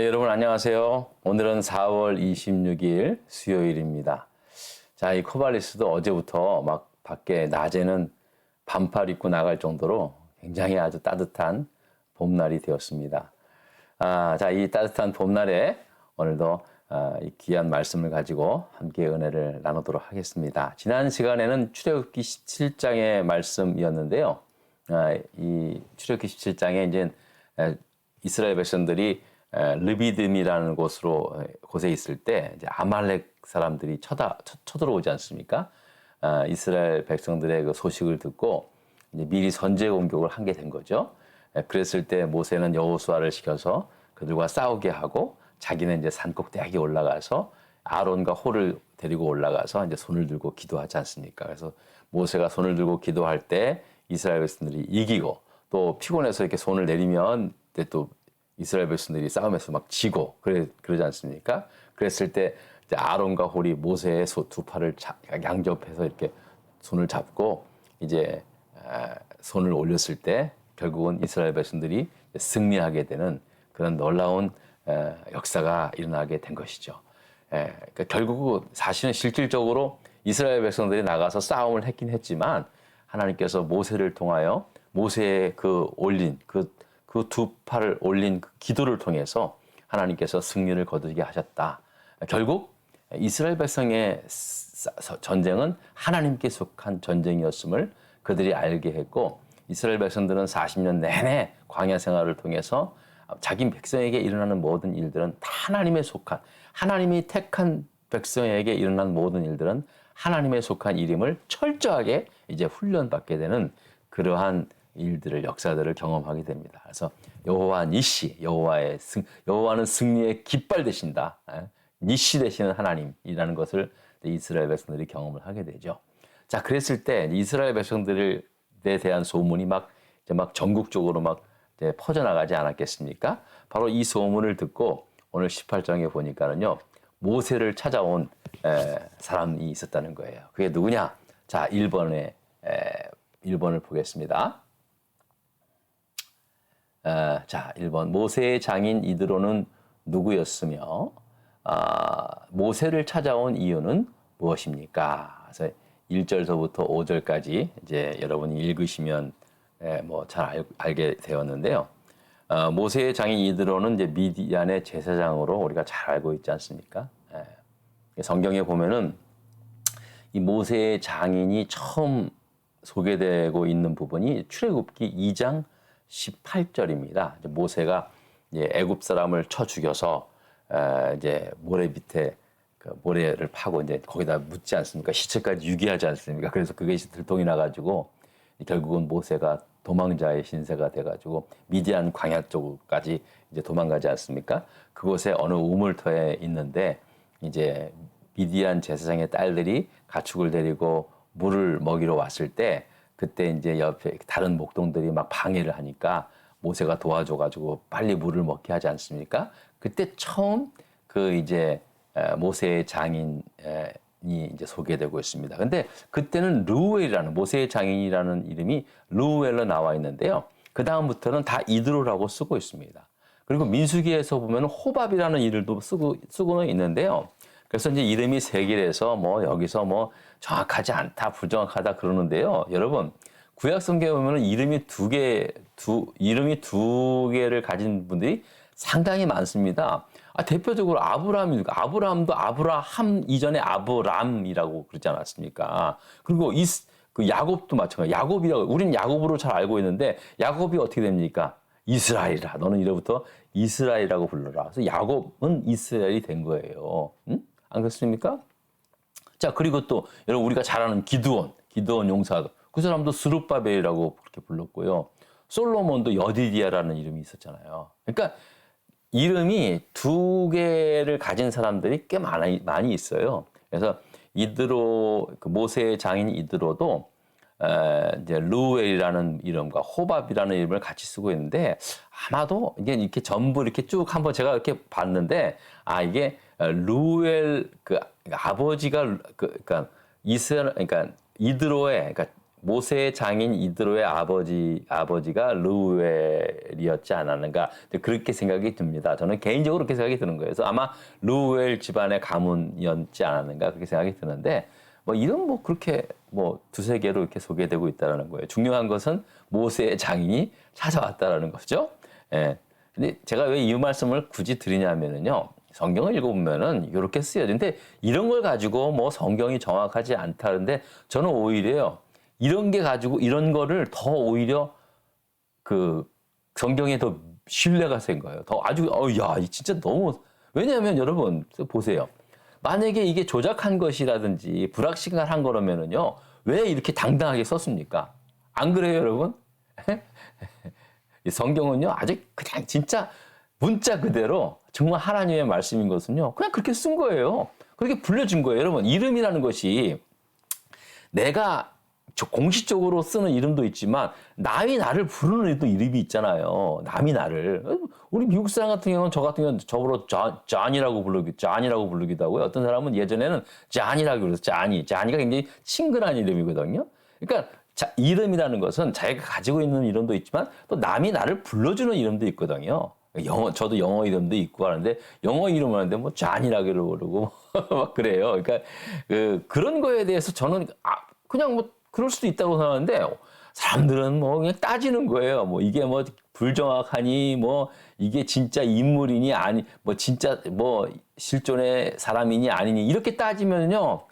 네, 여러분 안녕하세요. 오늘은 4월 26일 수요일입니다. 자, 이 코발리스도 어제부터 막 밖에 낮에는 반팔 입고 나갈 정도로 굉장히 아주 따뜻한 봄날이 되었습니다. 아, 자, 이 따뜻한 봄날에 오늘도 아, 이 귀한 말씀을 가지고 함께 은혜를 나누도록 하겠습니다. 지난 시간에는 출애굽기 17장의 말씀이었는데요. 아, 이 출애굽기 17장에 이제 에, 이스라엘 백성들이 에, 르비듬이라는 곳으로 에, 곳에 있을 때 이제 아말렉 사람들이 쳐다 쳐, 쳐들어오지 않습니까? 아, 이스라엘 백성들의 그 소식을 듣고 이제 미리 선제 공격을 한 게 된 거죠. 에, 그랬을 때 모세는 여호수아를 시켜서 그들과 싸우게 하고 자기는 이제 산 꼭대기에 올라가서 아론과 홀을 데리고 올라가서 이제 손을 들고 기도하지 않습니까? 그래서 모세가 손을 들고 기도할 때 이스라엘 백성들이 이기고 또 피곤해서 이렇게 손을 내리면 또 이스라엘 백성들이 싸움에서 막 지고 그래 그러지 않습니까? 그랬을 때 이제 아론과 홀이 모세의 소 두 팔을 자- 양접해서 이렇게 손을 잡고 이제 아, 손을 올렸을 때 결국은 이스라엘 백성들이 승리하게 되는 그런 놀라운 에, 역사가 일어나게 된 것이죠. 에, 그러니까 결국 사실은 실질적으로 이스라엘 백성들이 나가서 싸움을 했긴 했지만 하나님께서 모세를 통하여 모세의 그 올린 그 그 두 팔을 올린 그 기도를 통해서 하나님께서 승리를 거두게 하셨다. 결국 이스라엘 백성의 전쟁은 하나님께 속한 전쟁이었음을 그들이 알게 했고 이스라엘 백성들은 40년 내내 광야 생활을 통해서 자기 백성에게 일어나는 모든 일들은 다 하나님에 속한 하나님이 택한 백성에게 일어난 모든 일들은 하나님에 속한 일임을 철저하게 이제 훈련받게 되는 그러한 일들을 역사들을 경험하게 됩니다. 그래서 여호와 니시 여호와의 승 여호와는 승리의 깃발 되신다. 예? 니시 되시는 하나님이라는 것을 이스라엘 백성들이 경험을 하게 되죠. 자, 그랬을 때 이스라엘 백성들에 대한 소문이 막 이제 막 전국적으로 막 퍼져나가지 않았겠습니까? 바로 이 소문을 듣고 오늘 18장에 보니까는요. 모세를 찾아온 에, 사람이 있었다는 거예요. 그게 누구냐? 자, 1번에 에, 1번을 보겠습니다. 에, 자, 1번. 모세의 장인 이드로는 누구였으며 아, 모세를 찾아온 이유는 무엇입니까? 그래서 1절서부터 5절까지 이제 여러분이 읽으시면 예, 뭐잘 알게 되었는데요. 어, 모세의 장인 이드로는 이제 미디안의 제사장으로 우리가 잘 알고 있지 않습니까? 예. 성경에 보면은 이 모세의 장인이 처음 소개되고 있는 부분이 출애굽기 2장 18절입니다. 모세가 애굽 사람을 쳐 죽여서 에, 이제 모래 밑에 그 모래를 파고 이제 거기다 묻지 않습니까? 시체까지 유기하지 않습니까? 그래서 그게 들통이 나가지고 결국은 모세가 도망자의 신세가 돼가지고 미디안 광야 쪽까지 이제 도망가지 않습니까? 그곳에 어느 우물터에 있는데 이제 미디안 제사장의 딸들이 가축을 데리고 물을 먹이러 왔을 때 그때 이제 옆에 다른 목동들이 막 방해를 하니까 모세가 도와줘가지고 빨리 물을 먹게 하지 않습니까? 그때 처음 그 이제 에, 모세의 장인이 이제 소개되고 있습니다. 근데 그때는 루엘이라는 모세의 장인이라는 이름이 루엘로 나와 있는데요. 그 다음부터는 다 이드로라고 쓰고 있습니다. 그리고 민수기에서 보면 호밥이라는 이름도 쓰고 쓰고는 있는데요. 그래서 이제 이름이 세 개라서 뭐 여기서 뭐 정확하지 않다, 부정확하다 그러는데요. 여러분 구약 성경에 보면 이름이 두 개, 두 이름이 두 개를 가진 분들이 상당히 많습니다. 아, 대표적으로 아브라함이 아브라함도 아브라함 이전에 아브람이라고 그러지 않았습니까? 그리고 이 그 야곱도 마찬가지. 야곱이라고 우리는 야곱으로 잘 알고 있는데 야곱이 어떻게 됩니까? 이스라엘이라. 너는 이제부터 이스라엘이라고 불러라. 그래서 야곱은 이스라엘이 된 거예요. 응? 안 그렇습니까? 자, 그리고 또 여러분 우리가 잘 아는 기드온, 기드온 용사. 그 사람도 스룹바벨이라고 그렇게 불렀고요. 솔로몬도 여디디아라는 이름이 있었잖아요. 그러니까 이름이 두 개를 가진 사람들이 꽤 많이, 많이 있어요. 그래서 이드로, 그 모세의 장인 이드로도 에, 이제 루엘이라는 이름과 호밥이라는 이름을 같이 쓰고 있는데 아마도 이게 이렇게 전부 이렇게 쭉 한번 제가 이렇게 봤는데 아 이게 루엘 그 아버지가 그 그러니까 이스라 그러니까 이드로의 그러니까 모세의 장인 이드로의 아버지 아버지가 르우엘이었지 않았는가 그렇게 생각이 듭니다. 저는 개인적으로 그렇게 생각이 드는 거예요. 그래서 아마 르우엘 집안의 가문이었지 않았는가 그렇게 생각이 드는데 뭐 이런 뭐 그렇게 뭐 두세 개로 이렇게 소개되고 있다라는 거예요. 중요한 것은 모세의 장인이 찾아왔다라는 거죠. 예. 근데 제가 왜 이 말씀을 굳이 드리냐면은요. 성경을 읽어보면은 이렇게 쓰여진데 이런 걸 가지고 뭐 성경이 정확하지 않다는데 저는 오히려요. 이런 게 가지고 이런 거를 더 오히려 그 성경에 더 신뢰가 센 거예요. 더 아주 어야 진짜 너무 왜냐하면 여러분 보세요. 만약에 이게 조작한 것이라든지 불확실한 거라면은요 왜 이렇게 당당하게 썼습니까? 안 그래요, 여러분? 이 성경은요 아주 그냥 진짜 문자 그대로 정말 하나님의 말씀인 것은요 그냥 그렇게 쓴 거예요. 그렇게 불려준 거예요, 여러분. 이름이라는 것이 내가 저 공식적으로 쓰는 이름도 있지만 남이 나를 부르는 또 이름이 있잖아요. 남이 나를 우리 미국 사람 같은 경우는 저 같은 경우는 저보러 존, 존이라고 부르기 존이라고 부르기도 하고요. 어떤 사람은 예전에는 잔이라고 그래서 잔이 잔이가 굉장히 친근한 이름이거든요. 그러니까 자, 이름이라는 것은 자기가 가지고 있는 이름도 있지만 또 남이 나를 불러주는 이름도 있거든요. 영어 저도 영어 이름도 있고 하는데 영어 이름을 하는데 뭐 잔이라고 부르고 막 그래요. 그러니까 그 그런 거에 대해서 저는 아 그냥 뭐 그럴 수도 있다고 생각하는데 사람들은 뭐 그냥 따지는 거예요. 뭐 이게 뭐 불정확하니 뭐 이게 진짜 인물이니 아니 뭐 진짜 뭐 실존의 사람이니 아니니 이렇게 따지면요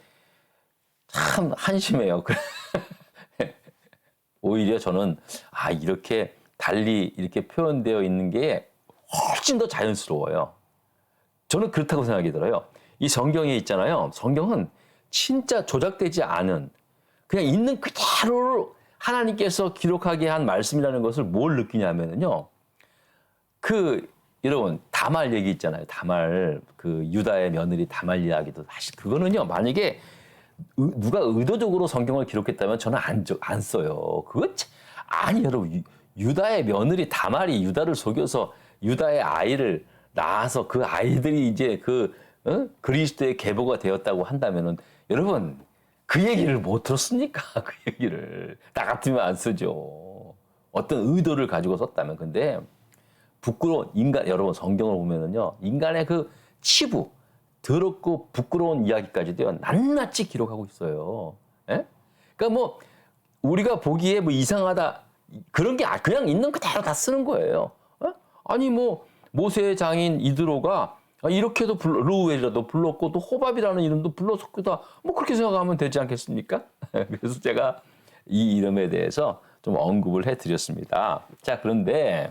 참 한심해요. 오히려 저는 아 이렇게 달리 이렇게 표현되어 있는 게 훨씬 더 자연스러워요. 저는 그렇다고 생각이 들어요. 이 성경에 있잖아요. 성경은 진짜 조작되지 않은 그냥 있는 그대로를 하나님께서 기록하게 한 말씀이라는 것을 뭘 느끼냐면요. 그 여러분 다말 얘기 있잖아요. 다말 그 유다의 며느리 다말 이야기도 사실 그거는요. 만약에 의- 누가 의도적으로 성경을 기록했다면 저는 안, 적- 안 써요. 그거 참- 아니 여러분 유- 유다의 며느리 다말이 유다를 속여서 유다의 아이를 낳아서 그 아이들이 이제 그 어? 그리스도의 계보가 되었다고 한다면은 여러분 그 얘기를 못 들었습니까? 그 얘기를 나 같으면 안 쓰죠. 어떤 의도를 가지고 썼다면 근데 부끄러운 인간 여러분 성경을 보면은요 인간의 그 치부 더럽고 부끄러운 이야기까지도요 낱낱이 기록하고 있어요. 예? 그러니까 뭐 우리가 보기에 뭐 이상하다 그런 게 아- 그냥 있는 그대로 다 쓰는 거예요. 어? 아니 뭐 모세의 장인 이드로가 아, 이렇게도 불러 루우엘이라도 불렀고 또 호밥이라는 이름도 불렀었다. 뭐 그렇게 생각하면 되지 않겠습니까? 그래서 제가 이 이름에 대해서 좀 언급을 해드렸습니다. 자 그런데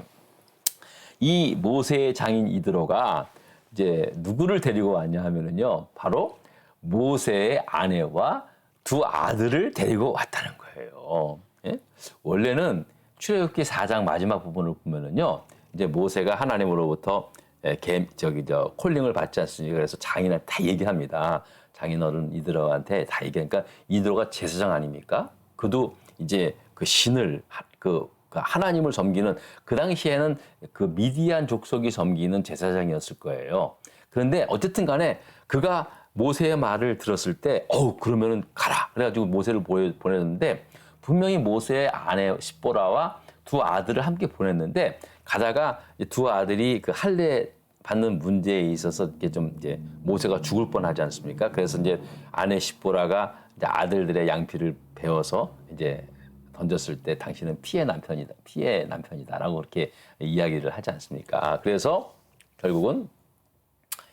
이 모세의 장인 이드로가 이제 누구를 데리고 왔냐 하면은요, 바로 모세의 아내와 두 아들을 데리고 왔다는 거예요. 예? 원래는 출애굽기 4장 마지막 부분을 보면은요, 이제 모세가 하나님으로부터 예, 개, 저기 저 콜링을 받지 않습니까? 그래서 장인한테 다 얘기합니다. 장인어른 이드로한테 다 얘기하니까 이드로가 제사장 아닙니까? 그도 이제 그 신을 하- 그, 그 하나님을 섬기는 그 당시에는 그 미디안 족속이 섬기는 제사장이었을 거예요. 그런데 어쨌든 간에 그가 모세의 말을 들었을 때 어우 그러면은 가라 그래가지고 모세를 보내, 보냈는데 분명히 모세의 아내 십보라와 두 아들을 함께 보냈는데 가다가 이두 아들이 그 할례 받는 문제에 있어서 이게 좀 이제 모세가 죽을 뻔하지 않습니까? 그래서 이제 아내 십보라가 이제 아들들의 양피를 베어서 이제 던졌을 때 당신은 피의 남편이다, 피의 남편이다라고 그렇게 이야기를 하지 않습니까? 그래서 결국은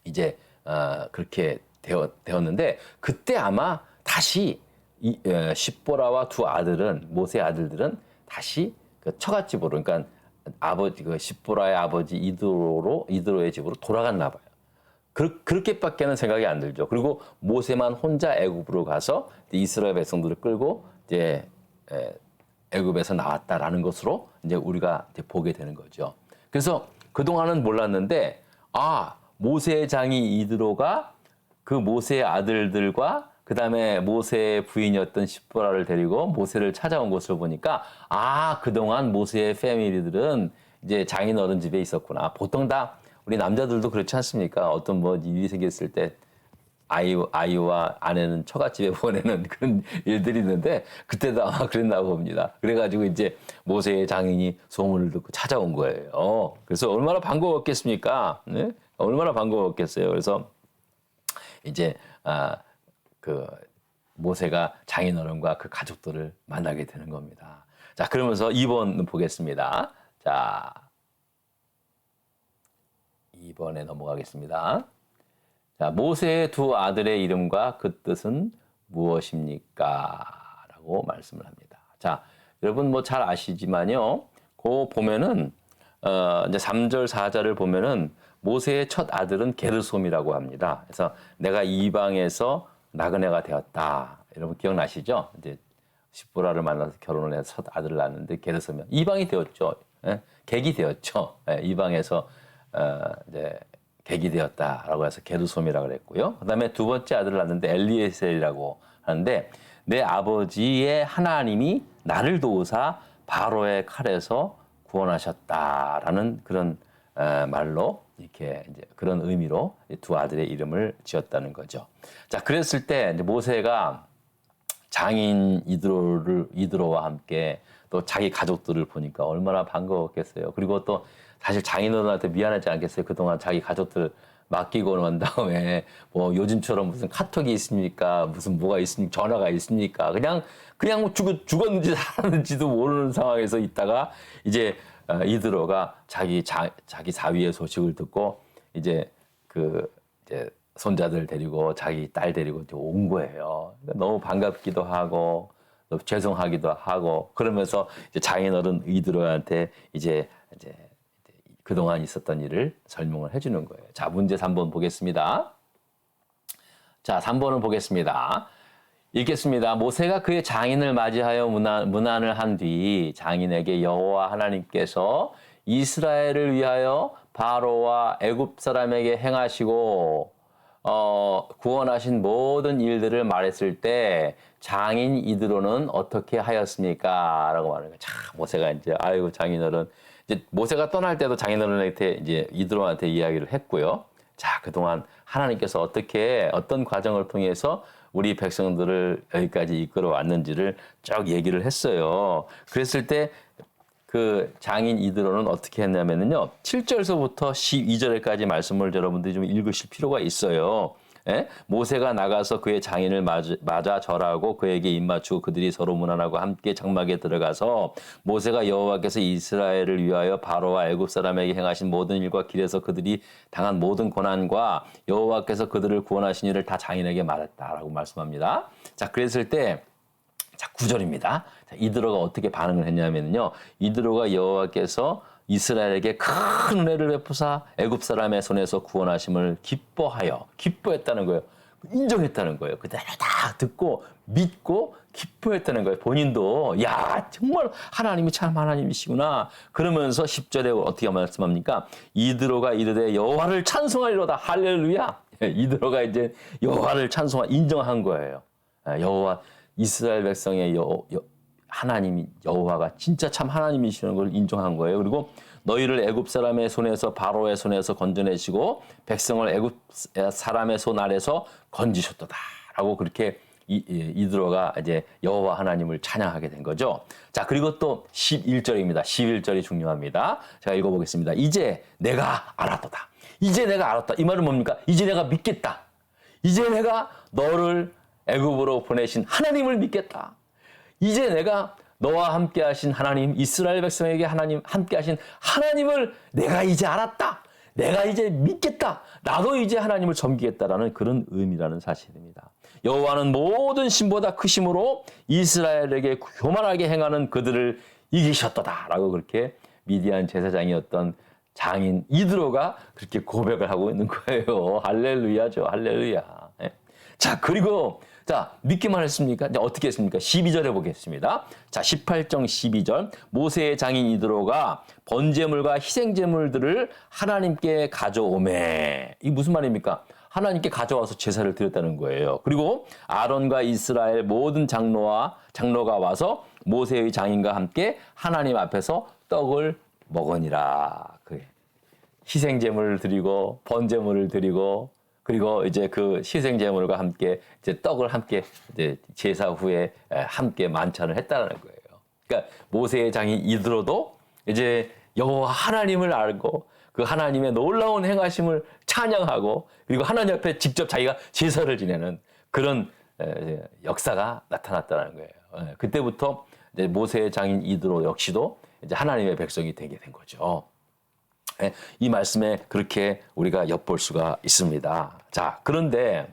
이제 어, 그렇게 되었, 되었는데 그때 아마 다시 이 어, 십보라와 두 아들은 모세 아들들은 다시 그 처갓집으로 그러니까 아버지 그 십보라의 아버지 이드로로 이드로의 집으로 돌아갔나 봐요. 그, 그렇게밖에는 생각이 안 들죠. 그리고 모세만 혼자 애굽으로 가서 이스라엘 백성들을 끌고 이제 에, 애굽에서 나왔다라는 것으로 이제 우리가 이제 보게 되는 거죠. 그래서 그 동안은 몰랐는데 아 모세의 장이 이드로가 그 모세의 아들들과 그 다음에 모세의 부인이었던 십보라를 데리고 모세를 찾아온 것을 보니까 아 그동안 모세의 패밀리들은 이제 장인 어른 집에 있었구나. 보통 다 우리 남자들도 그렇지 않습니까? 어떤 뭐 일이 생겼을 때 아이 아이와 아내는 처갓집에 보내는 그런 일들이 있는데 그때도 아마 그랬나 봅니다. 그래가지고 이제 모세의 장인이 소문을 듣고 찾아온 거예요. 그래서 얼마나 반가웠겠습니까? 네? 얼마나 반가웠겠어요. 그래서 이제 아, 그 모세가 장인어른과 그 가족들을 만나게 되는 겁니다. 자, 그러면서 2번 보겠습니다. 자, 2번에 넘어가겠습니다. 자, 모세의 두 아들의 이름과 그 뜻은 무엇입니까? 라고 말씀을 합니다. 자, 여러분 뭐 잘 아시지만요. 그 보면은 어, 이제 3절, 4절을 보면은 모세의 첫 아들은 게르솜이라고 합니다. 그래서 내가 이방에서 나그네가 되었다. 여러분 기억나시죠? 이제 시보라를 만나서 결혼을 해서 첫 아들을 낳았는데 게르솜이 이방이 되었죠. 예? 객이 되었죠. 예, 이방에서 어, 이제 객이 되었다라고 해서 게르솜이라고 그랬고요. 그다음에 두 번째 아들을 낳았는데 엘리에셀이라고 하는데 내 아버지의 하나님이 나를 도우사 바로의 칼에서 구원하셨다라는 그런 어, 말로 이렇게 이제 그런 의미로 두 아들의 이름을 지었다는 거죠. 자, 그랬을 때 모세가 장인 이드로를 이드로와 함께 또 자기 가족들을 보니까 얼마나 반가웠겠어요. 그리고 또 사실 장인어른한테 미안하지 않겠어요. 그동안 자기 가족들 맡기고 난 다음에 뭐 요즘처럼 무슨 카톡이 있습니까? 무슨 뭐가 있습니까? 전화가 있습니까? 그냥 그냥 뭐 죽, 죽었는지 살았는지도 모르는 상황에서 있다가 이제 어, 이드로가 자기 자, 자기 사위의 소식을 듣고 이제 그 이제 손자들 데리고 자기 딸 데리고 온 거예요. 그러니까 너무 반갑기도 하고 또 죄송하기도 하고 그러면서 장인어른 이드로한테 이제 이제 그동안 있었던 일을 설명을 해주는 거예요. 자, 문제 3번 보겠습니다. 자, 3번을 보겠습니다. 읽겠습니다. 모세가 그의 장인을 맞이하여 문안, 문안 을 한 뒤 장인에게 여호와 하나님께서 이스라엘을 위하여 바로와 애굽 사람에게 행하시고 어, 구원하신 모든 일들을 말했을 때 장인 이드로는 어떻게 하였습니까? 라고 말하는 거예요. 자, 모세가 이제 아이고 장인어른 이제 모세가 떠날 때도 장인어른한테 이제 이드로한테 이야기를 했고요. 자, 그동안 하나님께서 어떻게 어떤 과정을 통해서 우리 백성들을 여기까지 이끌어 왔는지를 쭉 얘기를 했어요. 그랬을 때 그 장인 이드로는 어떻게 했냐면요. 7절서부터 12절까지 말씀을 여러분들이 좀 읽으실 필요가 있어요. 예? 모세가 나가서 그의 장인을 맞아, 맞아 절하고 그에게 입맞추고 그들이 서로 문안하고 함께 장막에 들어가서 모세가 여호와께서 이스라엘을 위하여 바로와 애굽 사람에게 행하신 모든 일과 길에서 그들이 당한 모든 고난과 여호와께서 그들을 구원하신 일을 다 장인에게 말했다라고 말씀합니다. 자, 그랬을 때 자, 9절입니다. 자, 이드로가 어떻게 반응을 했냐면요. 이드로가 여호와께서 이스라엘에게 큰 은혜를 베푸사 애굽 사람의 손에서 구원하심을 기뻐하여 기뻐했다는 거예요. 인정했다는 거예요. 그대로 다 듣고 믿고 기뻐했다는 거예요. 본인도 야 정말 하나님이 참 하나님이시구나. 그러면서 10절에 어떻게 말씀합니까? 이드로가 이르되 여호와를 찬송하리로다 할렐루야. 이드로가 이제 여호와를 찬송하 인정한 거예요. 여호와 이스라엘 백성의 여, 여, 하나님이 여호와가 진짜 참 하나님이시는 걸 인정한 거예요. 그리고 너희를 애굽 사람의 손에서 바로의 손에서 건져내시고 백성을 애굽 사람의 손 아래서 건지셨도다라고 그렇게 이, 이드로가 이제 여호와 하나님을 찬양하게 된 거죠. 자, 그리고 또 11절입니다. 11절이 중요합니다. 제가 읽어 보겠습니다. 이제 내가 알았도다. 이제 내가 알았다. 이 말은 뭡니까? 이제 내가 믿겠다. 이제 내가 너를 애굽으로 보내신 하나님을 믿겠다. 이제 내가 너와 함께 하신 하나님, 이스라엘 백성에게 하나님 함께 하신 하나님을 내가 이제 알았다. 내가 이제 믿겠다. 나도 이제 하나님을 섬기겠다라는 그런 의미라는 사실입니다. 여호와는 모든 신보다 크심으로 이스라엘에게 교만하게 행하는 그들을 이기셨다라고 그렇게 미디안 제사장이었던 장인 이드로가 그렇게 고백을 하고 있는 거예요. 할렐루야죠. 할렐루야. 예. 자, 그리고 자, 믿기만 했습니까? 이제 어떻게 했습니까? 12절에 보겠습니다. 자, 18정 12절. 모세의 장인 이드로가 번제물과 희생제물들을 하나님께 가져오매. 이 무슨 말입니까? 하나님께 가져와서 제사를 드렸다는 거예요. 그리고 아론과 이스라엘 모든 장로와 장로가 와서 모세의 장인과 함께 하나님 앞에서 떡을 먹으니라. 그 희생제물을 드리고 번제물을 드리고 그리고 이제 그 희생 제물과 함께 이제 떡을 함께 이제 제사 후에 에, 함께 만찬을 했다는 거예요. 그러니까 모세의 장인 이드로도 이제 여호와 하나님을 알고 그 하나님의 놀라운 행하심을 찬양하고 그리고 하나님 앞에 직접 자기가 제사를 지내는 그런 에, 역사가 나타났다는 거예요. 에, 그때부터 모세의 장인 이드로 역시도 이제 하나님의 백성이 되게 된 거죠. 예, 이 말씀에 그렇게 우리가 엿볼 수가 있습니다. 자, 그런데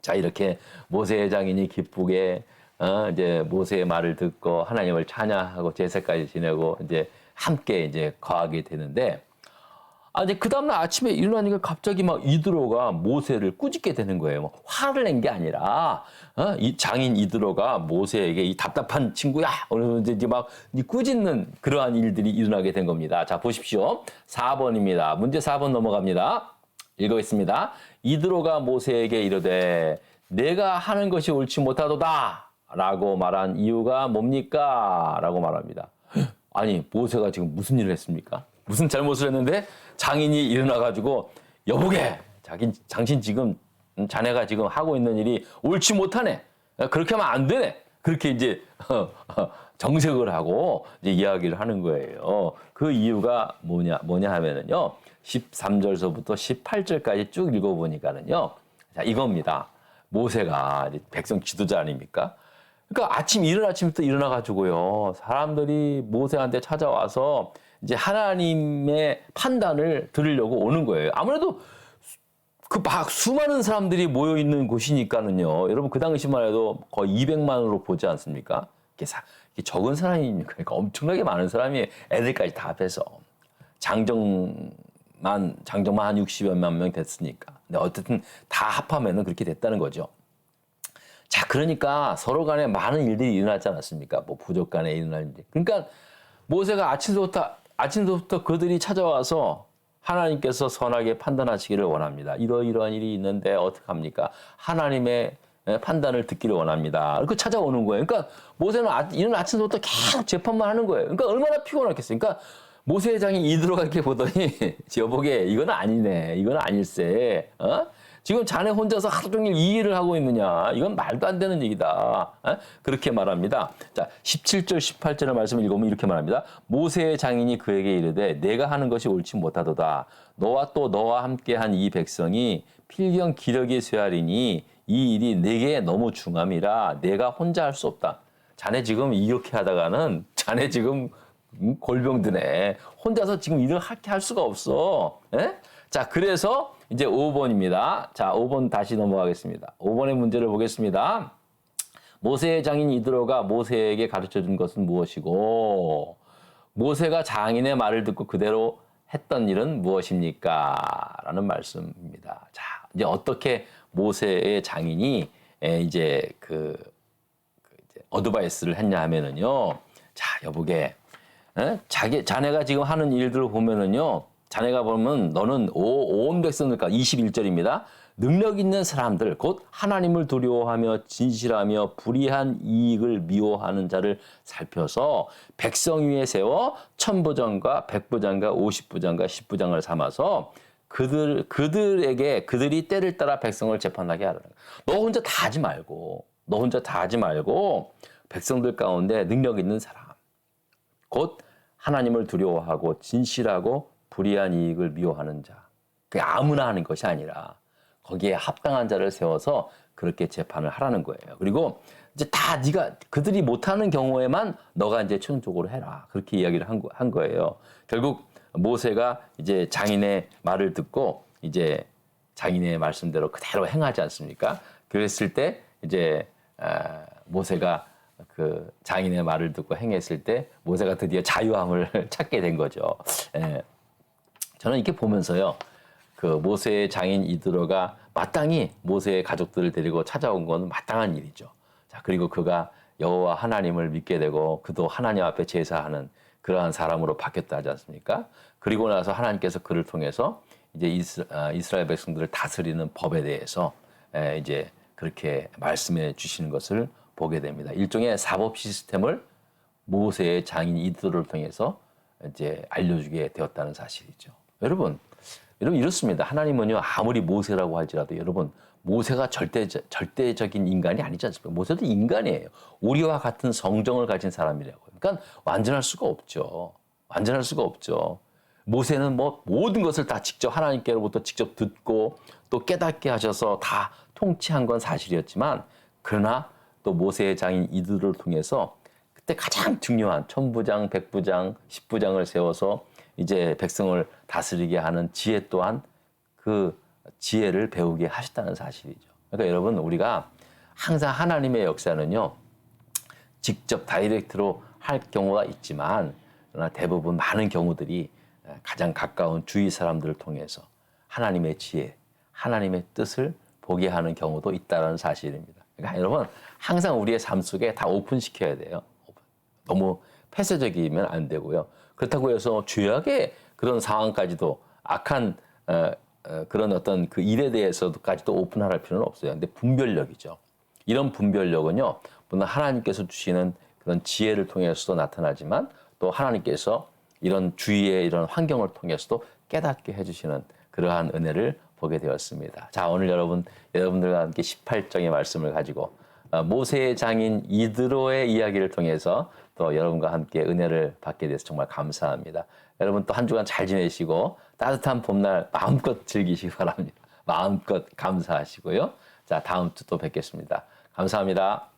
자 이렇게 모세의 장인이 기쁘게 어, 이제 모세의 말을 듣고 하나님을 찬양하고 제사까지 지내고 이제 함께 이제 거하게 되는데 아, 이제 그 다음날 아침에 일어나니까 갑자기 막 이드로가 모세를 꾸짖게 되는 거예요. 뭐 화를 낸 게 아니라, 어? 이 장인 이드로가 모세에게 이 답답한 친구야! 오늘 이제 막이 꾸짖는 그러한 일들이 일어나게 된 겁니다. 자, 보십시오. 4번입니다. 문제 4번 넘어갑니다. 읽어겠습니다. 이드로가 모세에게 이르되, 내가 하는 것이 옳지 못하도다! 라고 말한 이유가 뭡니까? 라고 말합니다. 아니, 모세가 지금 무슨 일을 했습니까? 무슨 잘못을 했는데 장인이 일어나가지고 여보게 자기 당신 지금 음, 자네가 지금 하고 있는 일이 옳지 못하네. 그렇게 하면 안 되네. 그렇게 이제 정색을 하고 이제 이야기를 하는 거예요. 그 이유가 뭐냐 뭐냐 하면은요 13절서부터 18절까지 쭉 읽어 보니까는요 자 이겁니다. 모세가 백성 지도자 아닙니까? 그러니까 아침 이른 아침부터 일어나 가지고요 사람들이 모세한테 찾아와서 이제 하나님의 판단을 들으려고 오는 거예요. 아무래도 그 막 수많은 사람들이 모여 있는 곳이니까는요. 여러분 그 당시만 해도 거의 200만으로 보지 않습니까? 이게, 적은 사람이니까 그러니까 엄청나게 많은 사람이 애들까지 다 합해서 장정만 장정만 한 60여만 명 됐으니까. 근데 어쨌든 다 합하면은 그렇게 됐다는 거죠. 자, 그러니까 서로 간에 많은 일들이 일어났지 않았습니까? 뭐 부족 간에 일어날 일. 그러니까 모세가 아침부터 아침부터 그들이 찾아와서 하나님께서 선하게 판단하시기를 원합니다. 이러이러한 일이 있는데 어떡합니까? 하나님의 판단을 듣기를 원합니다. 그 찾아오는 거예요. 그러니까 모세는 아, 이런 아침부터 계속 재판만 하는 거예요. 그러니까 얼마나 피곤했겠어요. 그러니까 모세의 장이 이들어가 이렇게 보더니 여보게 이건 아니네. 이건 아닐세. 어? 지금 자네 혼자서 하루 종일 이 일을 하고 있느냐. 이건 말도 안 되는 얘기다. 에? 그렇게 말합니다. 자, 17절, 18절의 말씀을 읽으면 이렇게 말합니다. 모세의 장인이 그에게 이르되 내가 하는 것이 옳지 못하도다. 너와 또 너와 함께한 이 백성이 필경 기력이 쇠하리니 이 일이 내게 너무 중함이라 내가 혼자 할 수 없다. 자네 지금 이렇게 하다가는 자네 지금 골병드네. 혼자서 지금 일을 할게 할 수가 없어. 에? 자, 그래서 이제 5번입니다. 자, 5번 다시 넘어가겠습니다. 5번의 문제를 보겠습니다. 모세의 장인 이드로가 모세에게 가르쳐 준 것은 무엇이고, 모세가 장인의 말을 듣고 그대로 했던 일은 무엇입니까? 라는 말씀입니다. 자, 이제 어떻게 모세의 장인이 이제 그, 그 이제 어드바이스를 했냐 하면은요. 자, 여보게, 에? 자기, 자네가 지금 하는 일들을 보면은요. 자네가 보면 너는 온 백성들과 21절입니다. 능력 있는 사람들 곧 하나님을 두려워하며 진실하며 불의한 이익을 미워하는 자를 살펴서 백성 위에 세워 천부장과 백부장과 오십부장과 십부장을 삼아서 그들 그들에게 그들이 때를 따라 백성을 재판하게 하라는 너 혼자 다 하지 말고 너 혼자 다 하지 말고 백성들 가운데 능력 있는 사람 곧 하나님을 두려워하고 진실하고 불의한 이익을 미워하는 자. 그게 아무나 하는 것이 아니라 거기에 합당한 자를 세워서 그렇게 재판을 하라는 거예요. 그리고 이제 다 네가 그들이 못하는 경우에만 너가 이제 최종적으로 해라. 그렇게 이야기를 한, 거, 한 거예요. 결국 모세가 이제 장인의 말을 듣고 이제 장인의 말씀대로 그대로 행하지 않습니까? 그랬을 때 이제 아, 모세가 그 장인의 말을 듣고 행했을 때 모세가 드디어 자유함을 찾게 된 거죠. 예. 저는 이렇게 보면서요. 그 모세의 장인 이드로가 마땅히 모세의 가족들을 데리고 찾아온 건 마땅한 일이죠. 자, 그리고 그가 여호와 하나님을 믿게 되고 그도 하나님 앞에 제사하는 그러한 사람으로 바뀌었다 하지 않습니까? 그리고 나서 하나님께서 그를 통해서 이제 아, 이스라엘 백성들을 다스리는 법에 대해서 이제 그렇게 말씀해 주시는 것을 보게 됩니다. 일종의 사법 시스템을 모세의 장인 이드로를 통해서 이제 알려주게 되었다는 사실이죠. 여러분, 여러분 이렇습니다. 하나님은요 아무리 모세라고 할지라도 여러분 모세가 절대 절대적인 인간이 아니지 않습니까? 모세도 인간이에요. 우리와 같은 성정을 가진 사람이라고. 그러니까 완전할 수가 없죠. 완전할 수가 없죠. 모세는 뭐 모든 것을 다 직접 하나님께로부터 직접 듣고 또 깨닫게 하셔서 다 통치한 건 사실이었지만 그러나 또 모세의 장인 이들을 통해서 그때 가장 중요한 천부장, 백부장, 십부장을 세워서 이제 백성을 다스리게 하는 지혜 또한 그 지혜를 배우게 하셨다는 사실이죠. 그러니까 여러분 우리가 항상 하나님의 역사는요 직접 다이렉트로 할 경우가 있지만 그러나 대부분 많은 경우들이 가장 가까운 주위 사람들을 통해서 하나님의 지혜, 하나님의 뜻을 보게 하는 경우도 있다는 사실입니다. 그러니까 여러분 항상 우리의 삶 속에 다 오픈시켜야 돼요. 너무 폐쇄적이면 안 되고요. 그렇다고 해서 죄악의 그런 상황까지도 악한 어, 어, 그런 어떤 그 일에 대해서도까지도 오픈할 필요는 없어요. 근데 분별력이죠. 이런 분별력은요, 물론 하나님께서 주시는 그런 지혜를 통해서도 나타나지만 또 하나님께서 이런 주위의 이런 환경을 통해서도 깨닫게 해주시는 그러한 은혜를 보게 되었습니다. 자, 오늘 여러분, 여러분들과 함께 18장의 말씀을 가지고 어, 모세의 장인 이드로의 이야기를 통해서 또 여러분과 함께 은혜를 받게 돼서 정말 감사합니다. 여러분 또 한 주간 잘 지내시고 따뜻한 봄날 마음껏 즐기시기 바랍니다. 마음껏 감사하시고요. 자, 다음 주 또 뵙겠습니다. 감사합니다.